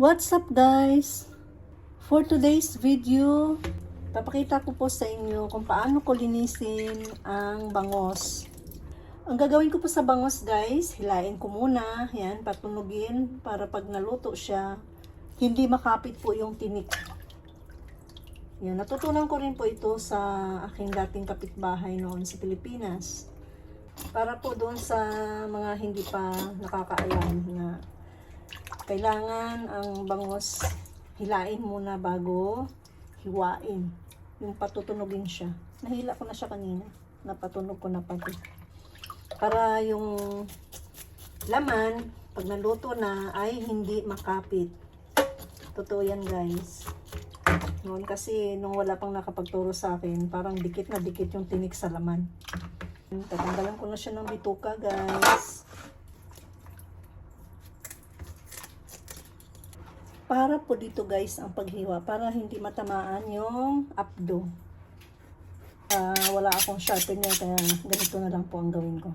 What's up guys? For today's video, papakita ko po sa inyo kung paano ko linisin ang bangos. Ang gagawin ko po sa bangos guys, hilain ko muna, yan, patunugin para pag naluto siya, hindi makapit po yung tinik. Yan, natutunan ko rin po ito sa aking dating kapitbahay noon sa Pilipinas. Para po doon sa mga hindi pa nakakaalam na kailangan ang bangos hilain muna bago hiwain. Yung patutunugin siya. Nahila ko na siya kanina. Napatunog ko na pati. Para yung laman, pag naluto na, ay hindi makapit. Totoo yan guys. Noon kasi, nung wala pang nakapagturo sa akin, parang dikit na dikit yung tinik sa laman. Tatanggalan ko na siya ng bituka guys. Para po dito guys ang paghiwa para hindi matamaan yung abdo. Ah, wala akong sharpener kaya ganito na lang po ang gawin ko.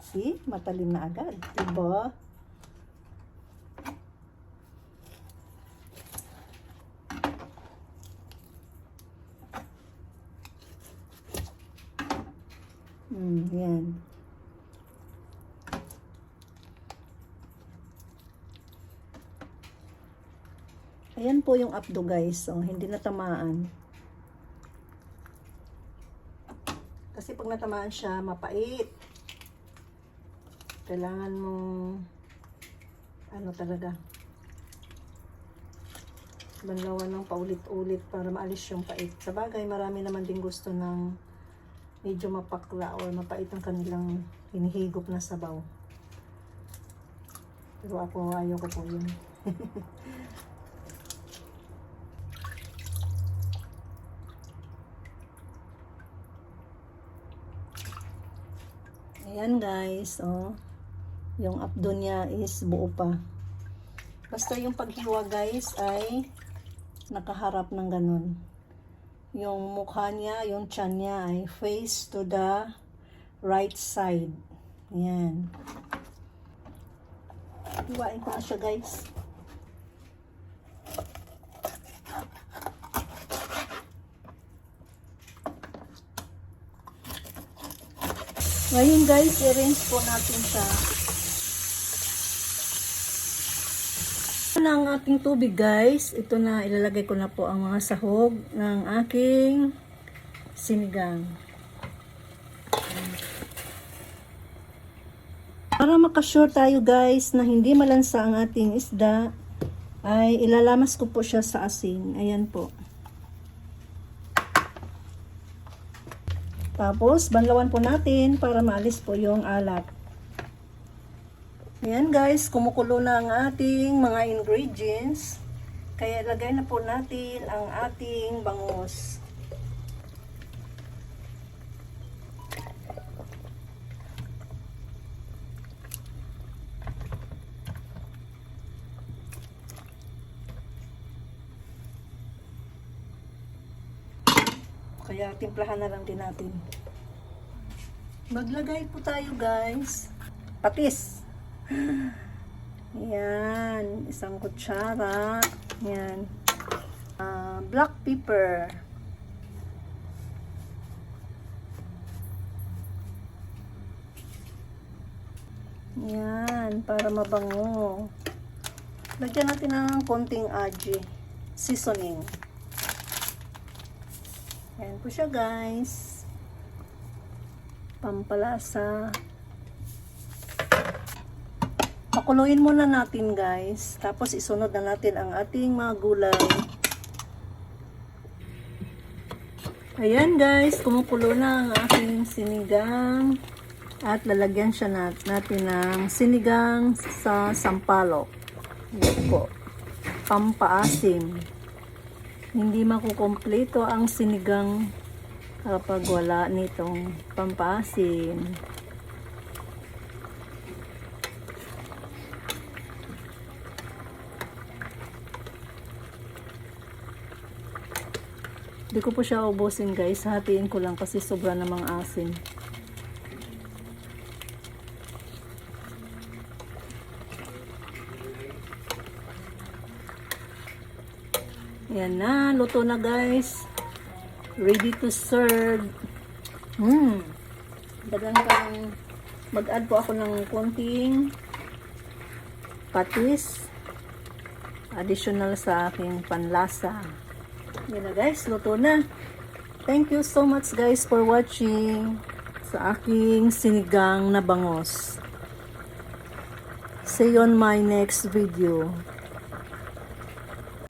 See? Matalim na agad. Diba? Hmm, yan. Ayan po yung abdo guys. So, hindi natamaan. Kasi pag natamaan siya, mapait. Kailangan mo ano talaga banlawan ng paulit-ulit para maalis yung pait. Sa bagay, marami naman din gusto ng medyo mapakla or mapait ang kanilang hinihigop na sabaw. Pero ako, ayoko po yun. Ayan guys, oh. Yung abdo niya is buo pa. Basta yung paghiwa guys ay nakaharap ng ganun. Yung mukha niya, yung tiyan niya ay face to the right side. Ayan. Hiwain ko na siya guys. Ngayon guys, i-rinse po natin siya. Ito na ang ating tubig guys. Ito na, ilalagay ko na po ang mga sahog ng aking sinigang. Para makasure tayo guys na hindi malansa ang ating isda, ay ilalamas ko po siya sa asin. Ayan po. Tapos, banlawan po natin para maalis po yung alat. Ayan guys, kumukulo na ang ating mga ingredients. Kaya lagay na po natin ang ating bangus. Kaya timplahan na lang din natin. Maglagay po tayo guys. Patis. Yan. Isang kutsara. Yan. Ah, black pepper. Yan. Para mabango. Lagyan natin ng konting aji. Seasoning. Ayan po siya guys. Pampalasa. Pakuluin muna natin guys. Tapos isunod na natin ang ating mga gulay. Ayan guys, kumukulo na ang aking sinigang. At lalagyan siya nat natin ng sinigang sa sampalok. Yan po. Pampaasim hindi makukumpleto ang sinigang kapag wala nitong pampasin. Hindi ko po siya ubusin guys. Hatiin ko lang kasi sobra namang asin. Ayan na, luto na guys. Ready to serve. Hmm. Dagang kang mag-add po ako ng konting patis. Additional sa aking panlasa. Yan na guys, luto na. Thank you so much guys for watching sa aking sinigang na bangos. See you on my next video.